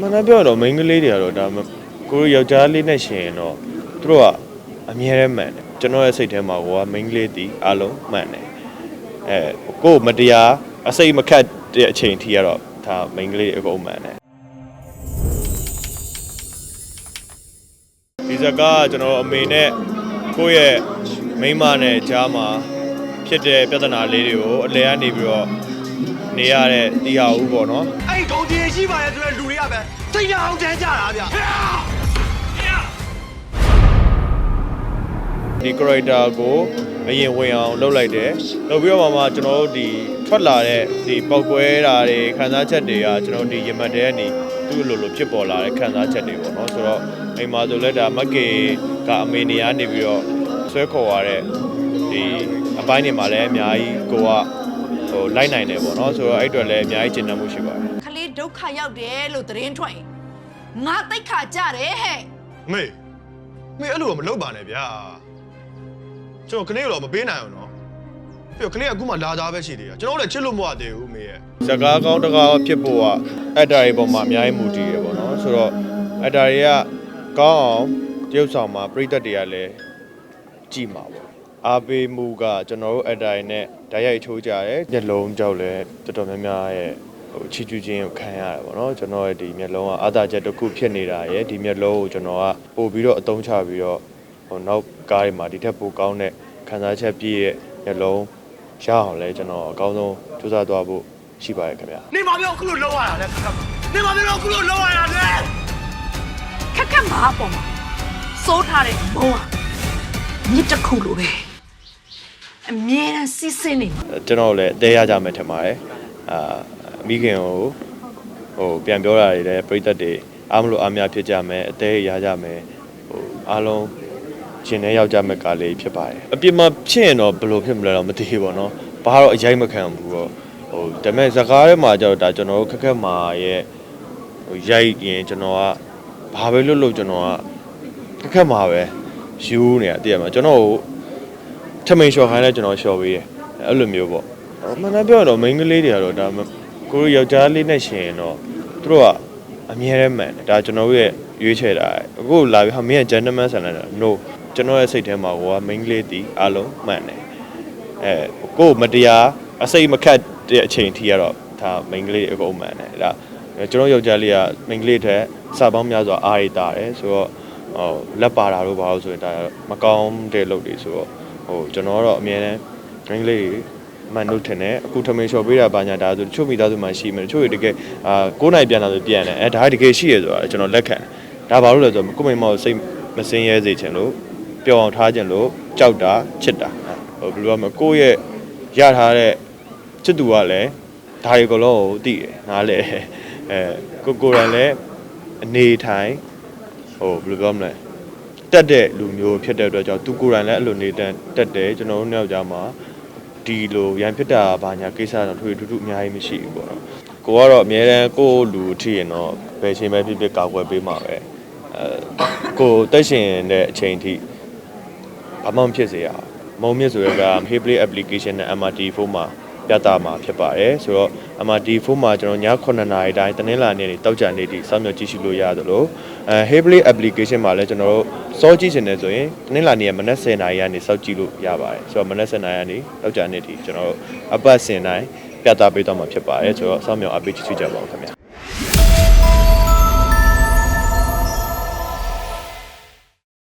မှန်တယ်ပြောရတော့ main ကလေးတွေကတော့ဒါမကိုရယောက်ျားလေးနဲ့ရှင်ရင်တော့သူတို့ကအမြဲတမ်းမှန်တယ်ကျွန်တော်ရဲ့စိတ်ထဲမှာကိုက main ကလေးတီအလုံးမှန်တယ်အဲကိုယ်မတရားအစိတ်မခတ်တဲ့အချိန်ထိကတော့ဒါ main ကလေးအကုန်မှန်တယ်ဒီဇက်ကကျွန်တော်အမေနဲ့ကိုယ့်ရဲ့မိန်းမနဲ့ကြားမှာဖြစ်တဲ့ပြဿနာလေးတွေကိုအလဲကနေပြီးတော့နေရတဲ့တရားဦးပေါ့နော်အဲ့ဒီဂုံကြီး ရှိပါရဲ့ဆိုတဲ့လူတွေကပဲသိရအောင်တန်းကြတာဗျာဒီ character ကိုအရင်ဝင်အောင်လုပ်လိုက်တယ်လုပ်ပြီးတော့မှကျွန်တော်တို့ဒီထွက်လာတဲ့ဒီပောက်ကွဲတာတွေခံစားချက်တွေကကျွန်တော်တို့ဒီရမတ်တဲ့ကနေသူ့လိုလိုဖြစ်ပေါ်လာတဲ့ခံစားချက်တွေပေါ့နော်ဆိုတော့အိမ်မှာဆိုလဲဒါမက်ကေကအမေနေရနေပြီးတော့ဆွဲခေါ်ရတဲ့ဒီအပိုင်းတွေမှာလည်းအများကြီးကိုကဟိုလိုက်နိုင်တယ်ပေါ့နော်ဆိုတော့အဲ့အတွက်လည်းအများကြီးကျင့်တတ်မှုရှိပါတယ်ခလေး ဒုက္ခရောက်တယ်လို့သတင်းထွက်ရင်ငါတိတ်ခါကြတယ်ဟဲ့မေမေအဲ့လိုတော့မလုပ်ပါနဲ့ဗျာကျွန်တော်ကလေးတော့မပေးနိုင်အောင်နော်ပြီးတော့ကလေးကအခုမှလာသားပဲရှိသေးတယ်ကျွန်တော်လည်းချစ်လို့မရသေးဘူးမေရဲ့စကားကောင်းတကားဖြစ်ဖို့ကအက်တာတွေပေါ်မှာအများကြီးမူတည်ရပေါ့နော်ဆိုတော့အက်တာတွေကကောင်းအောင်တရုပ်ဆောင်မှာပြိသက်တွေကလည်းကြည်မှာပေါ့အားပေးမှုကကျွန်တော်တို့အက်တာတွေနဲ့ဓာတ်ရိုက်ချိုးကြတယ်မျက်လုံးကြောက်လည်းတော်တော်များများရဲ့ ဟိုချီကျူးခြင်းကိုခံရတယ်ပေါ့နော်ကျွန်တော်ရဲ့ဒီမျက်လုံးကအာသာချက်တစ်ခုဖြစ်နေတာရယ်ဒီမျက်လုံးကိုကျွန်တော်ကပို့ပြီးတော့အသုံးချပြီးတော့ဟိုနောက်ကားတွေမှာဒီထက်ပိုကောင်းတဲ့ခံစားချက်ပြည့်ရဲ့မျက်လုံးရအောင်လဲကျွန်တော်အကောင်းဆုံးကြိုးစားသွားဖို့ရှိပါတယ်ခင်ဗျာနေမပြောအခုလို့လောက်ရတာလဲခက်ခက်နေမပြောအခုလို့လောက်ရတာလဲခက်ခက်မှာအပေါ်မှာစိုးထားတဲ့ဘုံကမြစ်တစ်ခုလိုပဲအမြဲတမ်းစီးဆင်းနေမှာကျွန်တော်လည်းအသေးရကြမယ်ထင်ပါတယ်အာ မိခင်ကိုဟိုပြန်ပြောတာတွေလည်းပြိသက်တွေအားမလို့အားများဖြစ်ကြမယ်အသေးရကြမယ်ဟိုအားလုံးရှင်နဲ့ရောက်ကြမယ်ကားလေးဖြစ်ပါတယ်အပြစ်မဖြစ်ရင်တော့ဘယ်လိုဖြစ်မလဲတော့မသိဘူးပေါ့နော်ဘာတော့အရိုက်မခံဘူးတော့ဟိုဒါပေမဲ့ဇကားထဲမှာကျတော့ဒါကျွန်တော်တို့ခက်ခက်မာရဲ့ဟိုရိုက်ရင်ကျွန်တော်ကဘာပဲလုပ်လို့ကျွန်တော်ကခက်ခက်မာပဲယူနေတာတည်ရမှာကျွန်တော်ကိုထမိန်လျှော်ခိုင်းလဲကျွန်တော်လျှော်ပေးတယ်အဲ့လိုမျိုးပေါ့မှန်တယ်ပြောရတော့ main ကလေးတွေကတော့ဒါမ ကိုရယောက်ျားလေးနဲ့ရှင်ရင်တော့သူတို့ကအမြဲတမ်းမှန်တယ်ဒါကျွန်တော်ရဲ့ရွေးချယ်တာအခုလာပြီးဟာမင်းက gentleman ဆန်တယ် no ကျွန်တော်ရဲ့စိတ်ထဲမှာကိုက main ကလေးတီအားလုံးမှန်တယ်အဲကိုမတရားအစိတ်မခတ်တဲ့အချိန်ထိကတော့ဒါ main ကလေးအကုန်မှန်တယ်ဒါကျွန်တော်ယောက်ျားလေးက main ကလေးတဲ့စာပေါင်းများစွာအားရတာတယ်ဆိုတော့ဟိုလက်ပါတာတို့ဘာလို့ဆိုရင်ဒါမကောင်းတဲ့လုပ်တွေဆိုတော့ဟိုကျွန်တော်ကတော့အမြဲတမ်းဂရင်းလေး မှန်လို့ထင်တယ်အခုထမင်းလျှော်ပေးတာပါညာဒါဆိုတချို့မိသားစုမှာရှိမယ်တချို့တွေတကယ်အာ9နိုင်ပြန်လာဆိုပြန်တယ်အဲဒါကတကယ်ရှိရဆိုတာကျွန်တော်လက်ခံတယ်ဒါဘာလို့လဲဆိုတော့ကိုမိမောစိတ်မစင်းရဲစေချင်လို့ပျော်အောင်ထားခြင်းလို့ကြောက်တာချစ်တာဟိုဘယ်လိုရမလဲကိုယ့်ရဲ့ရထားတဲ့ချစ်သူကလည်းဒါရီကလုံးကိုသိတယ်ငါလည်းအဲကိုကိုရန်လည်းအနေထိုင်ဟိုဘယ်လိုပြောမလဲတက်တဲ့လူမျိုးဖြစ်တဲ့အတွက်ကြောင့်သူကိုယ်တိုင်လည်းအဲ့လိုနေတက်တက်တယ်ကျွန်တော်တို့နှစ်ယောက်ကြားမှာ ဒီလိုရန်ဖြစ်တာဘာညာကိစ္စတော့ထွေထူးထူးအများကြီးမရှိဘူးပေါ့နော်ကိုကတော့အများတန်းကိုယ့်လူထီရင်တော့ဘယ်ချိန်ပဲဖြစ်ဖြစ်ကာကွယ်ပေးမှာပဲအဲကိုတက်ရှင်တဲ့အချိန်ထိဘာမှမဖြစ်စေရအောင်မုံမြင့်ဆိုရက Hey Play application နဲ့ MRT4 မှာ ပြသမှာဖြစ်ပါတယ်ဆိုတော့ MRT4 မှာကျွန်တော်ည9နာရီတိုင်းတနင်္လာနေ့နေ့တောက်ကြနေ့ထိစောင့်မျှော်ကြည့်ရှုလို့ရသလိုအဲ Hey Play application မှာလည်းကျွန်တော်တို့စောကြည့်ချင်တယ်ဆိုရင်တနင်္လာနေ့ကမနက်10:00နာရီကနေစောင့်ကြည့်လို့ရပါတယ်ဆိုတော့မနက်10:00နာရီကနေတောက်ကြနေ့ထိကျွန်တော်တို့အပတ်စဉ်တိုင်းပြသပေးတော့မှာဖြစ်ပါတယ်ဆိုတော့စောင့်မျှော်အပိတ်ကြည့်ကြပါဦးခင်ဗျာ